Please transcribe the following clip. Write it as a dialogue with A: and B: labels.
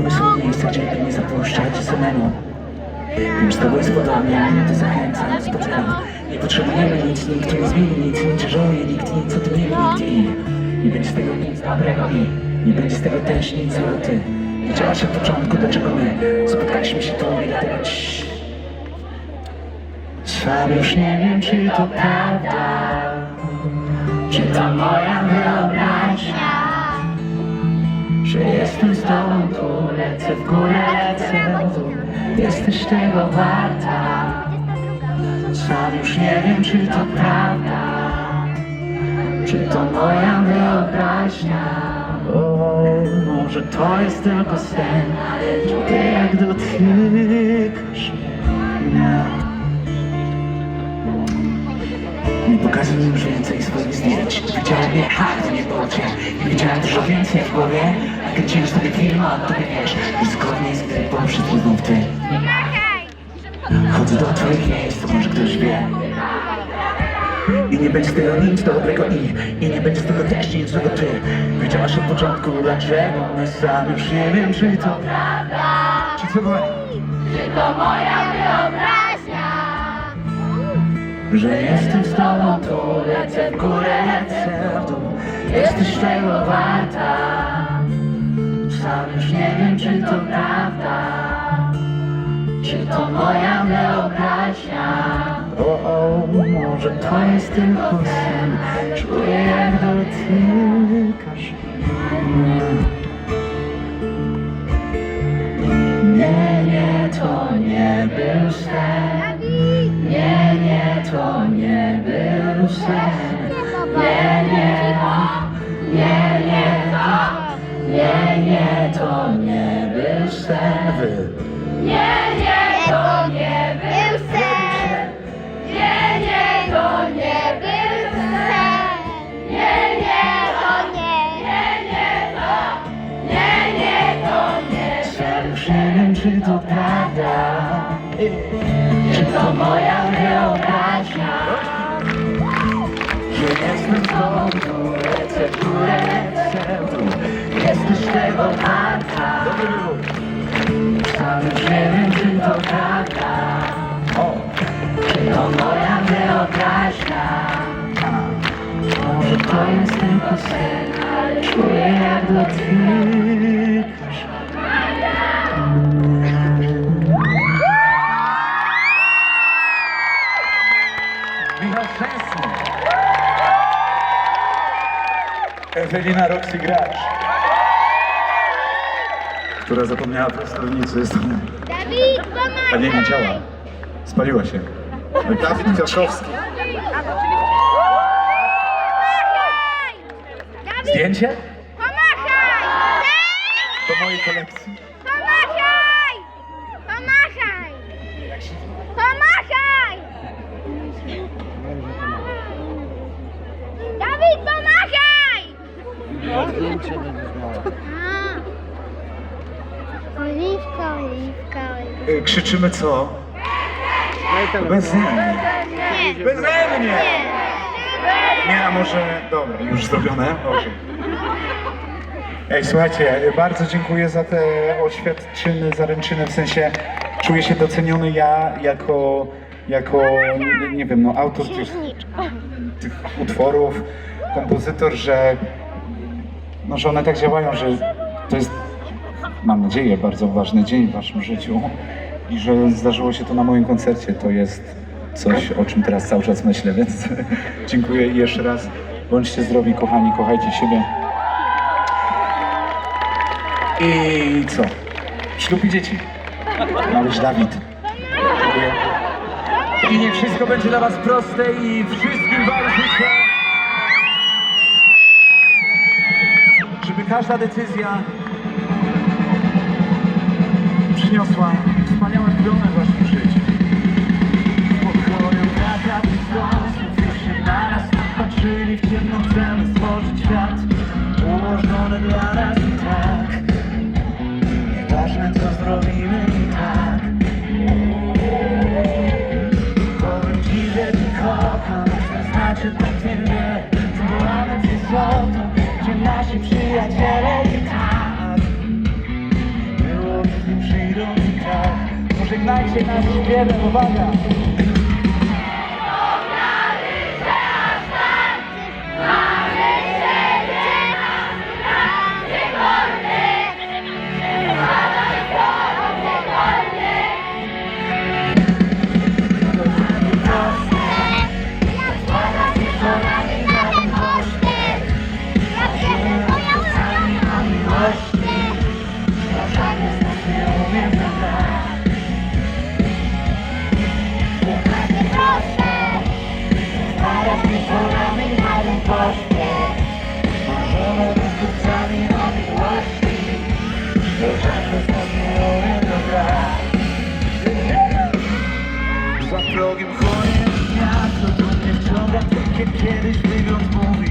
A: głowy są miejsca, gdzie nie zapuszczać samemu. Z tobą jest podobnie, mnie to zachęca, spotkam. Nie potrzebujemy nic, nikt nie zmieni nic, nie żałuje nikt nic, o tym nie wie nikt i nie będzie z tego nic dobrego nie będzie z tego też nic złego ty. Wiedziałaś od początku, dlaczego my spotkaliśmy się tu i dlatego. Sam już nie wiem, czy to prawda, czy to moja wyobraźnia. Że jestem tobą tu, lecę w górę, lecę. W dół Jesteś tego warta. Sam już nie wiem, czy to prawda. Czy to moja wyobraźnia? O, Może to jest tylko sen Czuję jak dotykasz mnie. Nie pokazuj już więcej swoich zdjęć. Widziałem je hard nie I widziałem dużo więcej w głowie kręciłem sobie film, a tobie wiesz. Już zgodnie z gdybą wszystko znów ty Chodzę do twoich miejsc, może ktoś wie. I nie będzie z tego nic dobrego i, i nie będzie z tego też nic złego ty Wiedziałaś od początku dlaczego my sam już nie wiem czy to Czy co było? Że jestem z tobą tu, lecę w górę, lecę w dół. Jesteś tego warta Sam już nie wiem, czy to prawda Czy to moja wyobraźnia. O, o, może to jest tylko sen. Czuję jak dotykasz mnie Nie, nie, to nie był sen. Nie, nie, to nie był sen. sen.
B: Nie, nie, to nie był sen. Nie, nie, to nie był sen. Nie, nie, to nie. Nie, nie, to. Nie, nie, to nie.
A: Sam już nie wiem, czy to prawda. Czy to moja wyobraźnia? Że jestem z tobą, tu Jest tylko sen, czuję jak dotykasz Michał Szczęsny. Ewelina Roxy Gracz. Która zapomniała prostownicy.
B: Dawid, pomagaj.
A: A nie, nie działa. Spaliła się. Dawid Kwiatkowski. Zdjęcie?
B: pomachaj.
A: Do mojej kolekcji.
B: Pomachaj. Pomachaj. Pomachaj. Dawid, pomachaj. A. Oliwka, oliwka, oliwka.
A: Y, Krzyczymy co? Beze mnie.
B: Nie.
A: Beze mnie!
B: Nie.
A: Nie, a może... Dobra, już zrobione? Okej. Ej, słuchajcie, bardzo dziękuję za te oświadczyny, zaręczyny, w sensie czuję się doceniony ja jako, jako nie, nie wiem, no autor tych, tych utworów, kompozytor, że, no, że one tak działają, że to jest, mam nadzieję, bardzo ważny dzień w waszym życiu i że zdarzyło się to na moim koncercie, to jest coś, o czym teraz cały czas myślę, więc dziękuję i jeszcze raz. Bądźcie zdrowi, kochani, kochajcie siebie. I co? Ślub i dzieci. Małeś Dawid. Dziękuję. I niech wszystko będzie dla was proste i wszystkim wam życzę, żeby każda decyzja przyniosła drugi czas. Pożegnajcie nas z uwaga!
C: pequenos brilham com